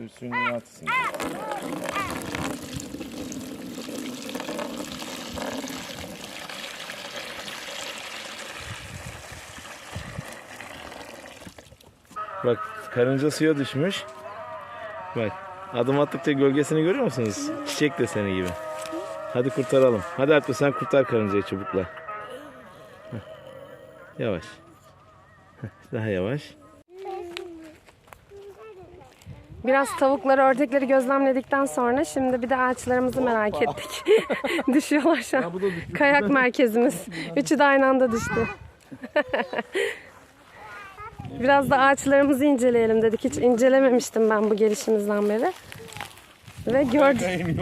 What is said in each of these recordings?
Sürüsünün atısın. Bak karınca suya düşmüş. Bak adım attıkça gölgesini görüyor musunuz? Çiçek deseni gibi. Hadi kurtaralım. Hadi Artur sen kurtar karıncayı çubukla. Yavaş. Daha yavaş. Biraz tavukları, ördekleri gözlemledikten sonra şimdi bir de ağaçlarımızı merak ettik. Düşüyorlar şu an. Kayak merkezimiz. Üçü de aynı anda düştü. Biraz da ağaçlarımızı inceleyelim dedik. Hiç incelememiştim ben bu gelişimizden beri. Ve gördüm.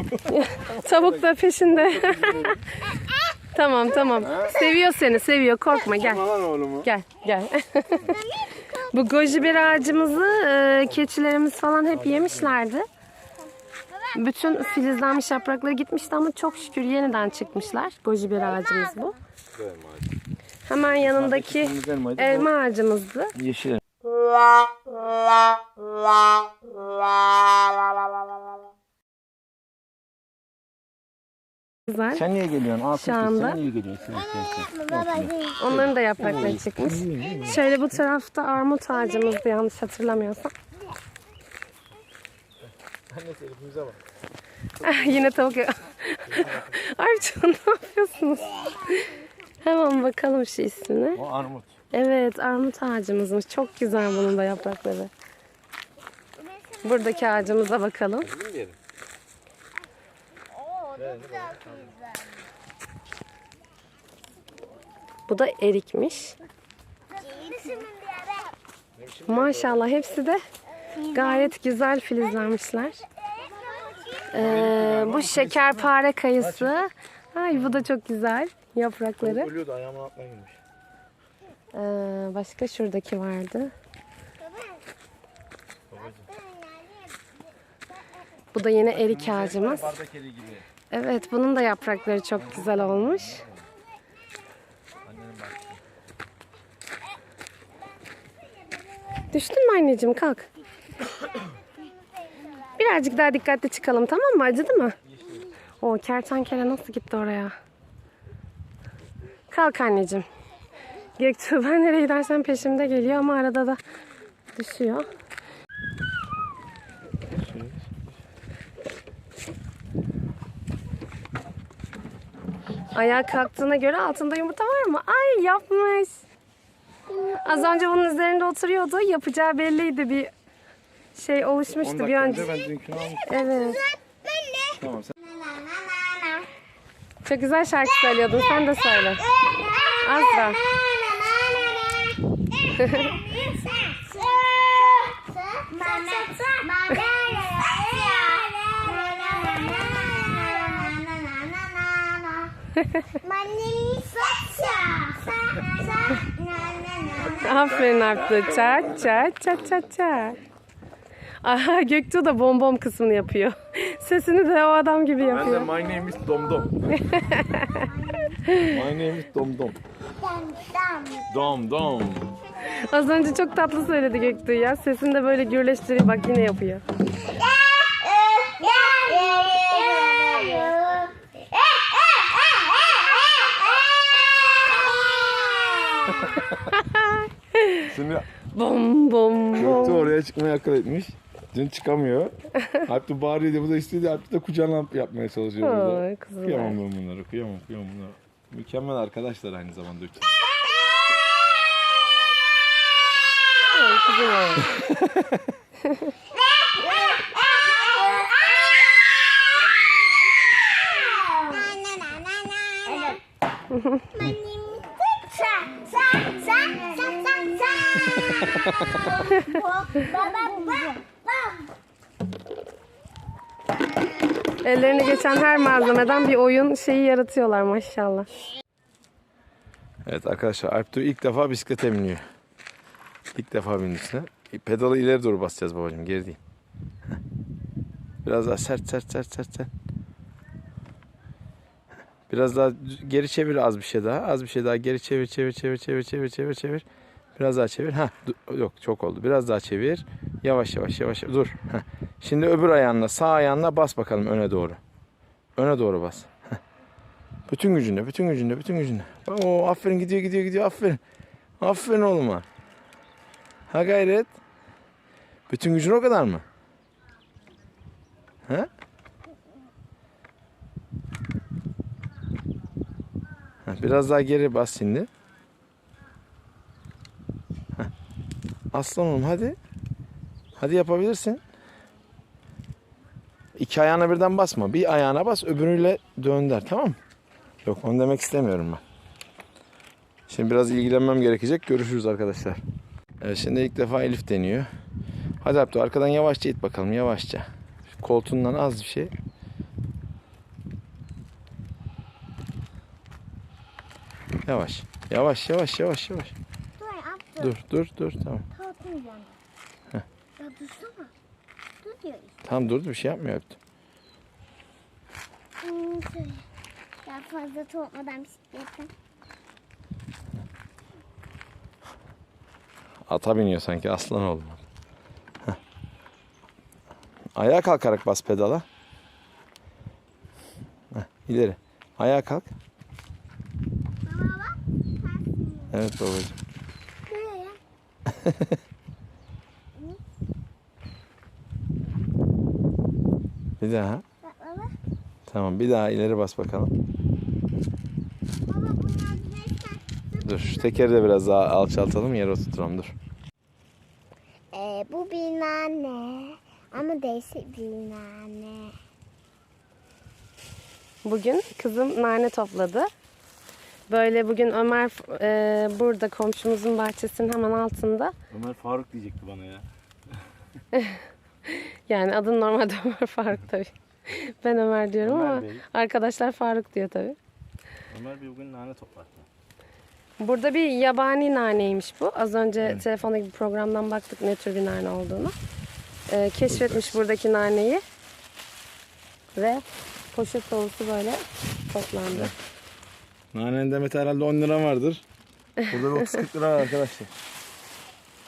Tavuk da peşinde. tamam tamam. Seviyor seni, seviyor. Korkma gel. Gel gel. Bu goji bir ağacımızı e, keçilerimiz falan hep yemişlerdi. Bütün filizlenmiş yaprakları gitmişti ama çok şükür yeniden çıkmışlar. Goji bir ağacımız bu. Hemen yanındaki elma ağacımızdı. Yeşil. Güzel. Sen niye geliyorsun? Altı Şu anda- Sen niye geliyorsun? Sen, sen, sen. Onların da yaprakları çıkmış. Şöyle bu tarafta armut ağacımızdı yanlış hatırlamıyorsam. Ah, Yine tavuk. Arçon ne yapıyorsunuz? Hemen bakalım şu ismine. O armut. Evet armut ağacımızmış. Çok güzel bunun da yaprakları. Buradaki ağacımıza bakalım. Bu da erikmiş. Maşallah hepsi de gayet güzel filizlenmişler. Ee, bu şekerpare kayısı. Ay bu da çok güzel yaprakları. Ölüyordu ayağımın altına girmiş. Ee, başka şuradaki vardı. Bu da yine erik ağacımız. Evet bunun da yaprakları çok güzel olmuş. Düştün mü anneciğim kalk. Birazcık daha dikkatli çıkalım tamam mı? Acıdı mı? O kertenkele nasıl gitti oraya? Kalk anneciğim. Göktuğ ben nereye gidersen peşimde geliyor ama arada da düşüyor. Ayağa kalktığına göre altında yumurta var mı? Ay yapmış. Az önce bunun üzerinde oturuyordu. Yapacağı belliydi bir şey 10 oluşmuştu bir önce. önce ben dünkünü almıştım. Evet. Tamam sen. Çok güzel şarkı söylüyordun. Sen de söyle. Azra. Aferin Artu. Ça ça ça ça ça. Aha Göktuğ da bom bom kısmını yapıyor. Sesini de o adam gibi Ben de yapıyor. my name is Dom Dom. my name is Dom Dom. Dom Dom. Az önce çok tatlı söyledi Göktuğ ya. Sesini de böyle gürleştiriyor. Bak yine yapıyor. Şimdi Bom bom Göktuğ bom. oraya çıkmayı akıl etmiş. Dün çıkamıyor. Alp de bağırıyordu. Bu da istedi. Alp de kucağına yapmaya çalışıyor burada. Ay kızım. Kıyamam ben bunları. Kıyamam, kıyamam bunları. Mükemmel arkadaşlar aynı zamanda. Ay kızım. Ellerine geçen her malzemeden bir oyun şeyi yaratıyorlar maşallah. Evet arkadaşlar Alptu ilk defa bisiklete biniyor. İlk defa bindisine. Pedalı ileri doğru basacağız babacığım geri değil. Biraz daha sert sert sert sert sert. Biraz daha geri çevir az bir şey daha. Az bir şey daha geri çevir çevir çevir çevir çevir çevir çevir. Biraz daha çevir. Ha yok çok oldu. Biraz daha çevir. Yavaş yavaş yavaş. Dur. Heh. Şimdi öbür ayağınla sağ ayağınla bas bakalım öne doğru. Öne doğru bas. Heh. Bütün gücünle, bütün gücünle, bütün gücünle. Oo aferin gidiyor gidiyor gidiyor aferin. Aferin oğluma. Ha gayret. Bütün gücün o kadar mı? He? Biraz daha geri bas şimdi. Aslan oğlum hadi. Hadi yapabilirsin. İki ayağına birden basma. Bir ayağına bas öbürüyle dönder tamam mı? Yok onu demek istemiyorum ben. Şimdi biraz ilgilenmem gerekecek. Görüşürüz arkadaşlar. Evet şimdi ilk defa Elif deniyor. Hadi Abdü arkadan yavaşça it bakalım yavaşça. Koltuğundan az bir şey. Yavaş. Yavaş yavaş yavaş yavaş. Dur Abdü. Dur dur dur tamam. Dursana. Dur diyoruz. Tamam dur bir şey yapmıyor Abdü. Hmm, şöyle. Ya fazla soğutmadan bisikletten. Ata biniyor sanki aslan oğlum. Heh. Ayağa kalkarak bas pedala. Heh, ileri. Ayağa kalk. Baba bak. Evet babacığım. Nereye? Bir daha. Bak baba. Tamam bir daha ileri bas bakalım. Baba bunlar. Dur şu tekeri de biraz daha alçaltalım yere oturtalım dur. Ee, bu bir nane. Ama değişik bir nane. Bugün kızım nane topladı. Böyle bugün Ömer e, burada komşumuzun bahçesinin hemen altında. Ömer Faruk diyecekti bana ya. Yani adın normalde Ömer Faruk tabii. Ben Ömer diyorum Ömer ama Bey. arkadaşlar Faruk diyor tabii. Ömer bir bugün nane toplattı. Burada bir yabani naneymiş bu. Az önce telefondaki bir programdan baktık ne tür bir nane olduğunu. Ee, keşfetmiş buradaki naneyi. Ve poşet dolusu böyle toplandı. Nanenin demeti herhalde 10 lira vardır. Burada bir 30-40 lira var arkadaşlar.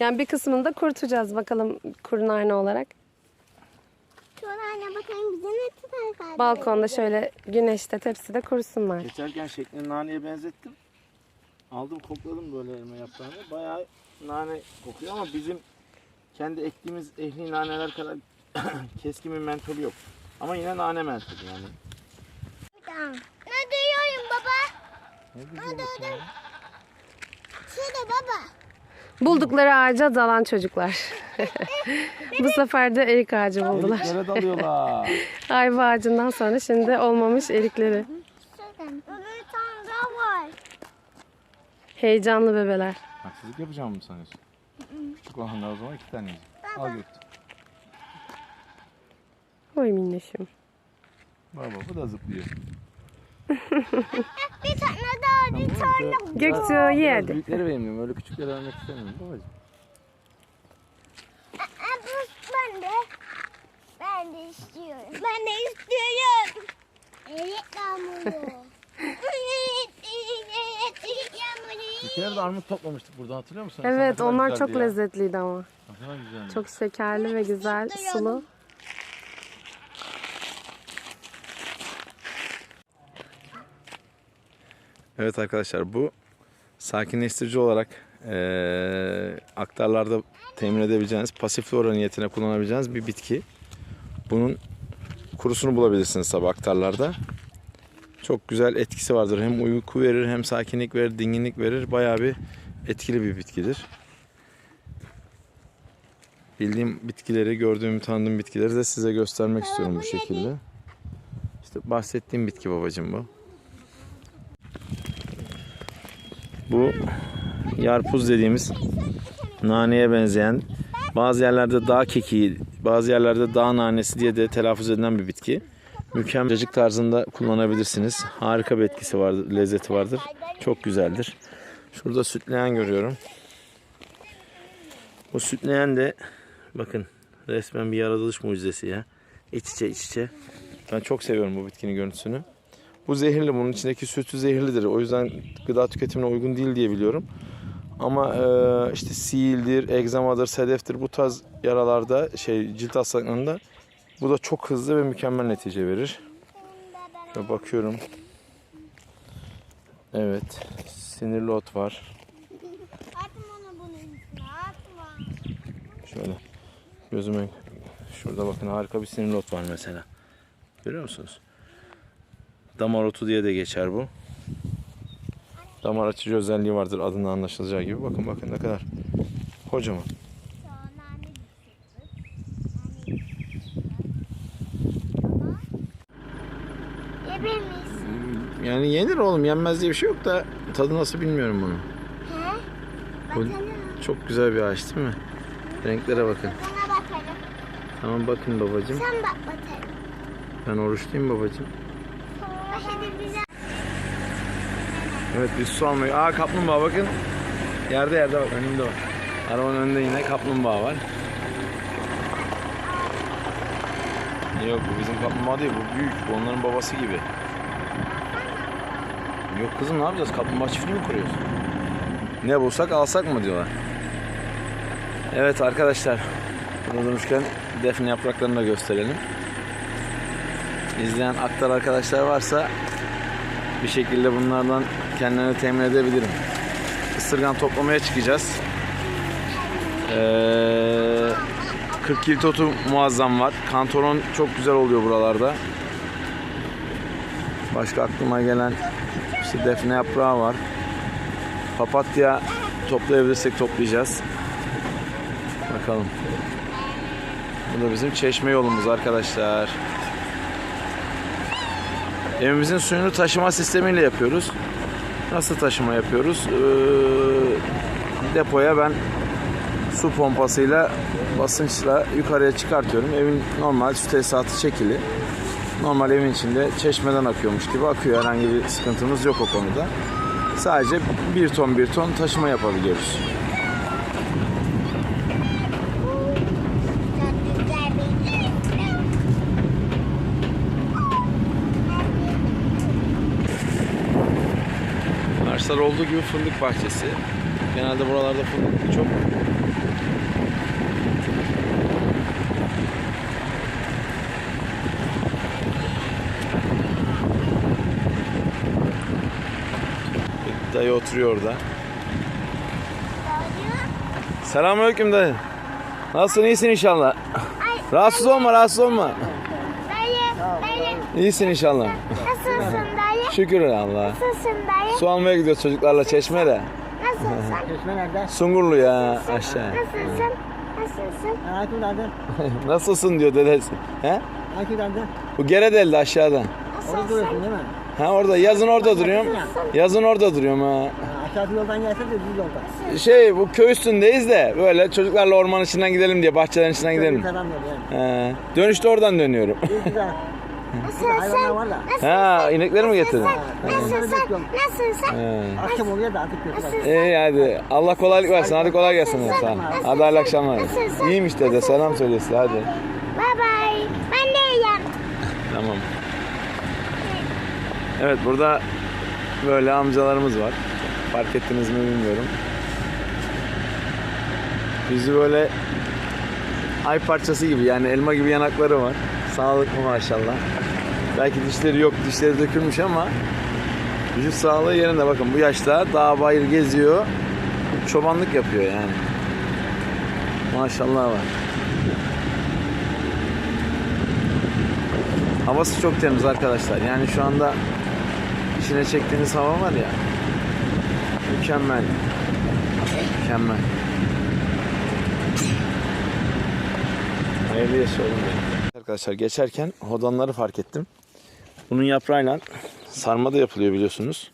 Yani bir kısmını da kurutacağız bakalım kuru nane olarak. Şu nane bakayım bize ne tutar kaldı. Balkonda şöyle güneşte tepside kurusunlar. Geçerken şeklini naneye benzettim. Aldım kokladım böyle elma yaprağını. Bayağı nane kokuyor ama bizim kendi ektiğimiz ehli naneler kadar keskin bir mentolü yok. Ama yine nane mentolü yani. Ne diyorum baba? Ne diyorum? Şurada baba. Buldukları ağaca dalan çocuklar. Bu sefer de erik ağacı buldular. Eriklere dalıyorlar. Ayva ağacından sonra şimdi olmamış erikleri. Heyecanlı bebeler. Haksızlık yapacağım mı sanıyorsun? Küçük olanlar o zaman iki tane. Al götür. Oy minnoşum. Baba bu da zıplıyor. Bir tane daha, bir tane. Göktuğ ye hadi. Büyükleri benim diyorum. Öyle küçükleri vermek istemiyorum babacığım. Ben de. Ben de istiyorum. Ben de istiyorum. Evet yağmuru. Evet. Bir kere de armut toplamıştık burada hatırlıyor musun? Evet onlar çok lezzetliydi ama. Ne kadar güzeldi. Çok şekerli ve güzel, sulu. Evet arkadaşlar bu sakinleştirici olarak eee, aktarlarda temin edebileceğiniz pasif flora niyetine kullanabileceğiniz bir bitki. Bunun kurusunu bulabilirsiniz sabah aktarlarda. Çok güzel etkisi vardır. Hem uyku verir hem sakinlik verir, dinginlik verir. Bayağı bir etkili bir bitkidir. Bildiğim bitkileri, gördüğüm, tanıdığım bitkileri de size göstermek istiyorum bu şekilde. İşte bahsettiğim bitki babacığım bu. Bu yarpuz dediğimiz naneye benzeyen bazı yerlerde dağ kekiği, bazı yerlerde dağ nanesi diye de telaffuz edilen bir bitki. Mükemmel cacık tarzında kullanabilirsiniz. Harika bir etkisi vardır, lezzeti vardır. Çok güzeldir. Şurada sütleyen görüyorum. Bu sütleyen de bakın resmen bir yaratılış mucizesi ya. İç içe iç içe. Ben çok seviyorum bu bitkinin görüntüsünü. Bu zehirli. Bunun içindeki sütü zehirlidir. O yüzden gıda tüketimine uygun değil diye biliyorum. Ama e, işte sihildir, egzamadır, sedeftir bu tarz yaralarda şey cilt hastalıklarında bu da çok hızlı ve mükemmel netice verir. Şöyle bakıyorum. Evet. Sinirli ot var. Atma onu bunun üstüne atma. Şöyle gözüme şurada bakın harika bir sinirli ot var mesela. Görüyor musunuz? Damar otu diye de geçer bu. Damar açıcı özelliği vardır adından anlaşılacağı gibi. Bakın bakın ne kadar kocaman. Yani yenir oğlum yenmez diye bir şey yok da tadı nasıl bilmiyorum bunu. Bu çok güzel bir ağaç değil mi? Renklere bakın. Tamam bakın babacığım. Sen bak bakalım. Ben oruçluyum babacığım. Evet biz su almaya... Aa kaplumbağa bakın. Yerde yerde bak önümde var. Arabanın önünde yine kaplumbağa var. Yok bu bizim kaplumbağa değil bu büyük. Bu onların babası gibi. Yok kızım ne yapacağız? Kaplumbağa çiftliği mi kuruyoruz? Ne bulsak alsak mı diyorlar. Evet arkadaşlar. Burada durmuşken defne yapraklarını da gösterelim. İzleyen aktar arkadaşlar varsa bir şekilde bunlardan kendilerini temin edebilirim. Isırgan toplamaya çıkacağız. Ee, 40 kilit otu muazzam var. Kantoron çok güzel oluyor buralarda. Başka aklıma gelen işte defne yaprağı var. Papatya toplayabilirsek toplayacağız. Bakalım. Bu da bizim çeşme yolumuz arkadaşlar. Evimizin suyunu taşıma sistemiyle yapıyoruz. Nasıl taşıma yapıyoruz? Ee, depoya ben su pompasıyla basınçla yukarıya çıkartıyorum. Evin normal su tesisatı çekili. Normal evin içinde çeşmeden akıyormuş gibi akıyor. Herhangi bir sıkıntımız yok o konuda. Sadece bir ton bir ton taşıma yapabiliyoruz. Ağaçlar olduğu gibi fındık bahçesi. Genelde buralarda fındık çok. Bir Dayı oturuyor orada. Selamünaleyküm dayı. Nasılsın? iyisin inşallah. Rahatsız olma, rahatsız olma. İyisin inşallah. Şükür Allah'a. Nasılsın dayı? Su almaya gidiyoruz çocuklarla çeşmeye de. Nasılsın? Çeşme nerede? Sungurlu ya aşağı. Nasılsın? Nasılsın? Akif nerede? Nasılsın diyor dedesi. He? Akif nerede? Bu Geredel'de aşağıda. Orada duruyorsun değil mi? Ha orada yazın orada duruyorum. Yazın orada duruyorum ha. Aşağıdaki yoldan gelse de düz yolda. Şey bu köy üstündeyiz de böyle çocuklarla orman içinden gidelim diye bahçelerin içinden gidelim. He. Dönüşte oradan dönüyorum. Hayvanlar var da. ha inekleri mi getirdin? Nasılsın? Nasılsın? He. Akşam oluyor da artık götür. İyi hadi. Allah kolaylık versin. Hadi kolay gelsin. Sana. Hadi hayırlı akşamlar. İyiymiş dede. Selam söylesin. Hadi. Bye bye. Ben de yiyeceğim. Tamam. Evet burada böyle amcalarımız var. Fark ettiniz mi bilmiyorum. Yüzü böyle ay parçası gibi yani elma gibi yanakları var. Sağlıklı maşallah. Belki dişleri yok, dişleri dökülmüş ama vücut sağlığı yerinde. Bakın bu yaşta dağ bayır geziyor. Çobanlık yapıyor yani. Maşallah var. Havası çok temiz arkadaşlar. Yani şu anda içine çektiğiniz hava var ya. Mükemmel. Mükemmel. Hayırlı yaşa oğlum benim. Arkadaşlar geçerken hodanları fark ettim. Bunun yaprağıyla sarma da yapılıyor biliyorsunuz.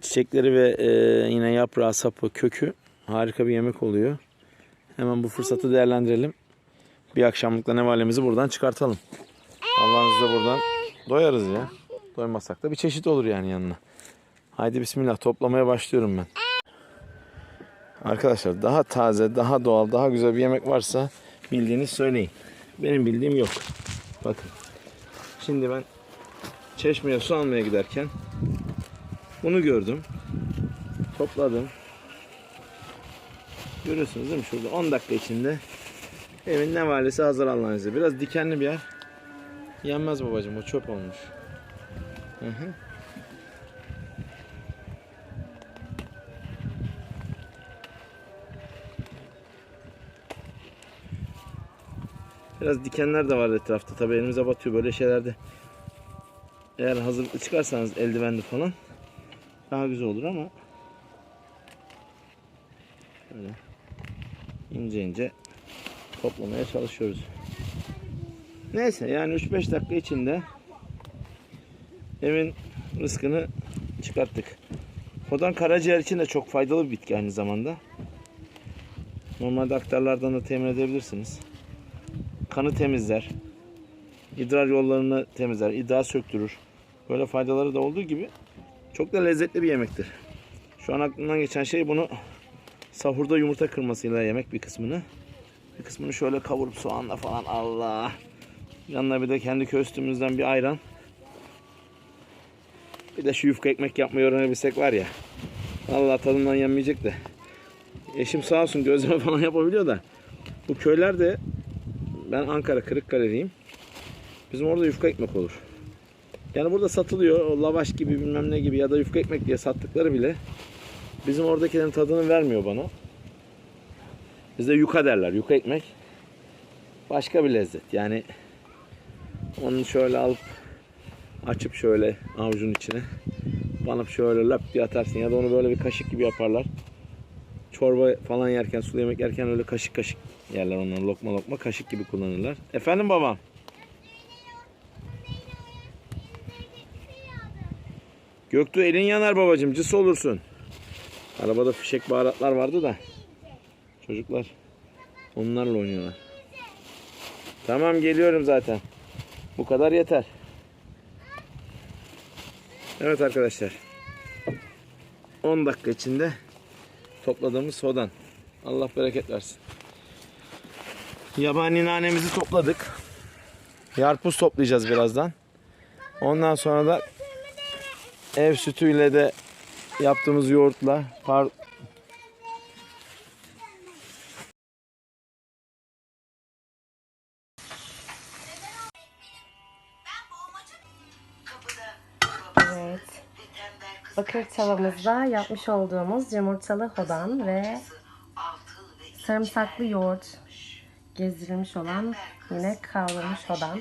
Çiçekleri ve e, yine yaprağı, sapı, kökü harika bir yemek oluyor. Hemen bu fırsatı değerlendirelim. Bir akşamlıkla nevalemizi buradan çıkartalım. Allah'ın izniyle buradan doyarız ya. Doymazsak da bir çeşit olur yani yanına. Haydi bismillah toplamaya başlıyorum ben. Arkadaşlar daha taze, daha doğal, daha güzel bir yemek varsa bildiğiniz söyleyin. Benim bildiğim yok. Bakın. Şimdi ben çeşmeye su almaya giderken bunu gördüm. Topladım. Görüyorsunuz değil mi? Şurada 10 dakika içinde evin ne valisi hazır Allah'ın. Biraz dikenli bir yer. Yenmez babacığım o çöp olmuş. Hı hı. Biraz dikenler de var etrafta. Tabii elimize batıyor böyle şeylerde. Eğer hazırlıklı çıkarsanız eldivenli falan daha güzel olur ama Böyle ince ince toplamaya çalışıyoruz. Neyse yani 3-5 dakika içinde evin rızkını çıkarttık. Hodan karaciğer için de çok faydalı bir bitki aynı zamanda. Normalde aktarlardan da temin edebilirsiniz. Kanı temizler. idrar yollarını temizler. idrar söktürür. Böyle faydaları da olduğu gibi çok da lezzetli bir yemektir. Şu an aklımdan geçen şey bunu sahurda yumurta kırmasıyla yemek bir kısmını. Bir kısmını şöyle kavurup soğanla falan Allah. Yanına bir de kendi köstümüzden bir ayran. Bir de şu yufka ekmek yapmayı öğrenebilsek var ya. Allah tadından yenmeyecek de. Eşim sağ olsun gözleme falan yapabiliyor da. Bu köylerde ben Ankara Kırıkkale'liyim. Bizim orada yufka ekmek olur. Yani burada satılıyor o lavaş gibi bilmem ne gibi ya da yufka ekmek diye sattıkları bile bizim oradakilerin tadını vermiyor bana. Bizde yuka derler. Yuka ekmek. Başka bir lezzet. Yani onu şöyle alıp açıp şöyle avucun içine banıp şöyle lap diye atarsın ya da onu böyle bir kaşık gibi yaparlar. Çorba falan yerken, sulu yemek yerken öyle kaşık kaşık yerler onları lokma lokma kaşık gibi kullanırlar. Efendim babam? Göktuğ elin yanar babacım cıs olursun. Arabada fişek baharatlar vardı da. Çocuklar onlarla oynuyorlar. Tamam geliyorum zaten. Bu kadar yeter. Evet arkadaşlar. 10 dakika içinde topladığımız sodan. Allah bereket versin. Yabani nanemizi topladık. Yarpuz toplayacağız birazdan. Ondan sonra da ev sütüyle de yaptığımız yoğurtla par Evet. Bakır tavamızda yapmış olduğumuz yumurtalı hodan ve sarımsaklı yoğurt gezdirilmiş olan yine kavrulmuş hodan.